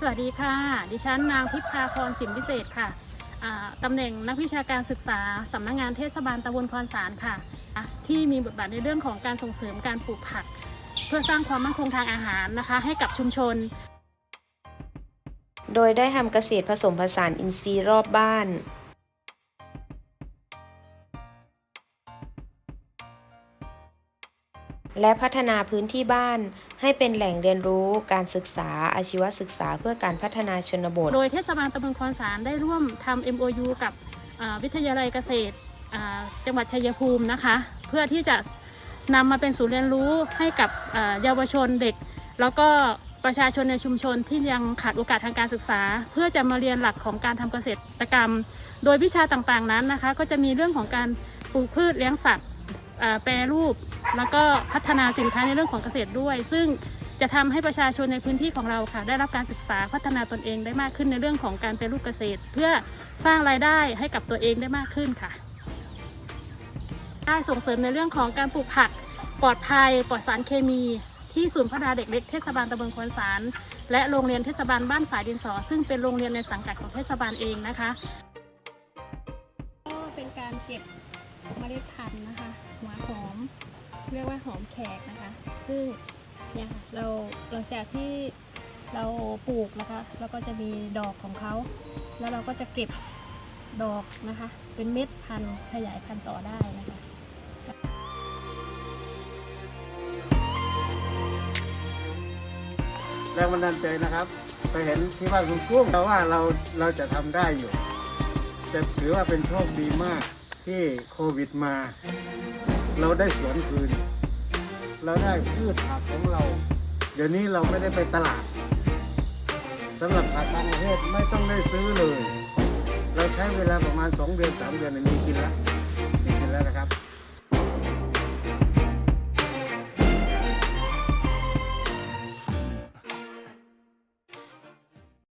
สวัสดีค่ะ ดิฉันนางพิพาพรสิมพิเศษค่ะตำแหน่งนักวิชาการศึกษาสำนักงานเทศบาลตะบนคอนสารค่ะ ที่มีบทบาทในเรื่องของการส่งเสริมการปลูกผัก เพื่อสร้างความมั่นคงทางอาหารนะคะ ให้กับชุมชน โดยได้ทำเกษตรผสมผสานอินทรีย์รอบบ้าน และพัฒนาพื้นที่บ้าน ให้เป็นแหล่งเรียนรู้การศึกษาอาชีวศึกษาเพื่อการพัฒนาชนบท โดยเทศบาลตำบลคอนสารได้ร่วมทำ MOU กับวิทยาลัยเกษตรจังหวัดชัยภูมินะคะ เพื่อที่จะนำมาเป็นศูนย์เรียนรู้ให้กับเยาวชนเด็ก แล้วก็ประชาชนในชุมชนที่ยังขาดโอกาสทางการศึกษา เพื่อจะมาเรียนหลักของการทำเกษตรกรรม โดยวิชาต่างๆนั้นนะคะ ก็จะมีเรื่องของการปลูกพืชเลี้ยงสัตว์ แปรรูป แล้วก็พัฒนาสินค้าในเรื่องของเกษตรด้วย ซึ่งจะทำให้ประชาชนในพื้นที่ของเราค่ะ ได้รับการศึกษาพัฒนาตนเองได้มากขึ้นในเรื่องของการแปรรูปเกษตร เพื่อสร้างรายได้ให้กับตัวเองได้มากขึ้นค่ะ ได้ส่งเสริมในเรื่องของการปลูกผักปลอดภัยปลอดสารเคมี ที่ศูนย์พัฒนาเด็กเล็กเทศบาลตำบลควนสาร และโรงเรียนเทศบาลบ้านฝ่ายดินสอ ซึ่งเป็นโรงเรียนในสังกัดของเทศบาลเองนะคะก็เป็นการเก็บ เมล็ดพันธุ์นะคะหัวหอม เรียกว่าหอมแขกนะคะ ซึ่งเนี่ยค่ะเราหลังจากที่เราปลูกนะคะแล้วก็จะมีดอกของเขา แล้วเราก็จะเก็บดอกนะคะ เป็นเม็ดพันธุ์ขยายพันธุ์ต่อได้นะคะแรงบันดาลใจนะครับ ไปเห็นที่บ้านคุณกุ้งเราว่าเราเราจะทำได้อยู่จะถือว่าเป็นโชคดีมาก ที่โควิดมา เราได้สวนคืน เราได้พืชผักของเรา เดี๋ยวนี้เราไม่ได้ไปตลาดสำหรับผักต่างประเทศไม่ต้องได้ซื้อเลย เราใช้เวลาประมาณ 2 เดือน 3 เดือนมีกินแล้วมีกินแล้วนะครับ